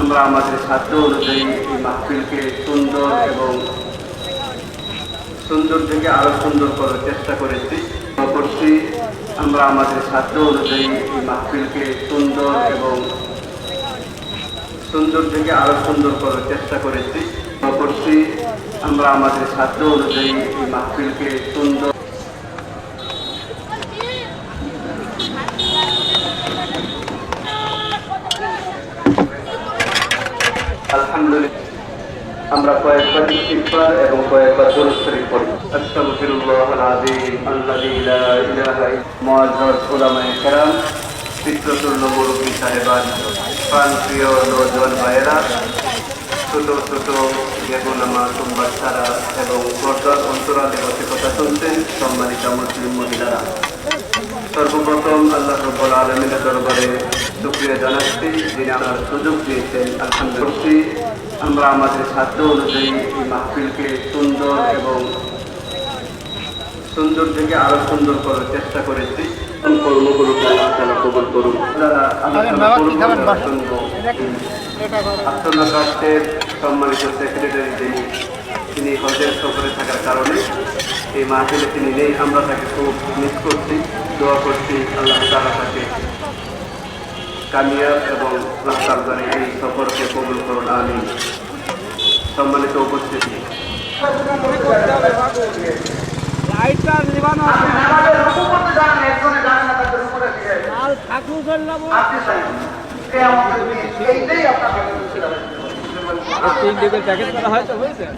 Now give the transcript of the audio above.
আমরা আমাদের সাধ্য অনুযায়ী এই মাহফিলকে সুন্দর এবং সুন্দর থেকে আরও সুন্দর করার চেষ্টা করেছি। করছি আমরা আমাদের সাধ্য অনুযায়ী এই মাহফিলকে সুন্দর এবং সুন্দর থেকে আরও সুন্দর করার চেষ্টা করেছি। করছি আমরা আমাদের সাধ্য অনুযায়ী এই মাহফিলকে সুন্দর আলহামদুলিল্লাহ। আমরা কয়েকবার ইস্তিগফার এবং কয়েকবার দরুদ শরীফ পড়ি। আস্তাগফিরুল্লাহ আল-আযীম আল্লাযী লা ইলাহা মুআজ্জাজ উলামায়ে কেরাম চিত্রতুল্য মুরব্বী সাহেবান, প্রাণপ্রিয় নৌজওয়ান ভাইয়েরা, ছোট ছোট বেগুন মাসুম এবং পর্দার কথা শুনছেন সম্মানিত মুসলিম মহিলারা। সর্বপ্রথম আল্লাহ রব্বুল আলমিনের দরবারে শুক্রিয়া জানাচ্ছি যিনি আমার সুযোগ দিয়েছেন। আলহামদুলিল্লাহ আমরা আমাদের সাধ্য অনুযায়ী এই মাহফিলকে সুন্দর এবং সুন্দর থেকে আরও সুন্দর করার চেষ্টা করেছি। কর্মগুলোকে আল্লাহ তাআলা কবুল করুন আপনারা ট্রাস্টের সম্মানিত সেক্রেটারি যিনি তিনি হজের সফরে থাকার কারণে এই মাহফিলে তিনি নেই। আমরা তাকে খুব মিস করছি দোয়া করছি। আল্লাহ তালা তাকে কামিয়াব এবং রাস্তার করে এই সফরকে কবুল করুন। আমি সম্মানিত উপস্থিতি। ঠাকুর করলাম আপনি কেয়ামতের এইটাই আপনার তিন ডিমের প্যাকেট করা হয় তো বুঝেছেন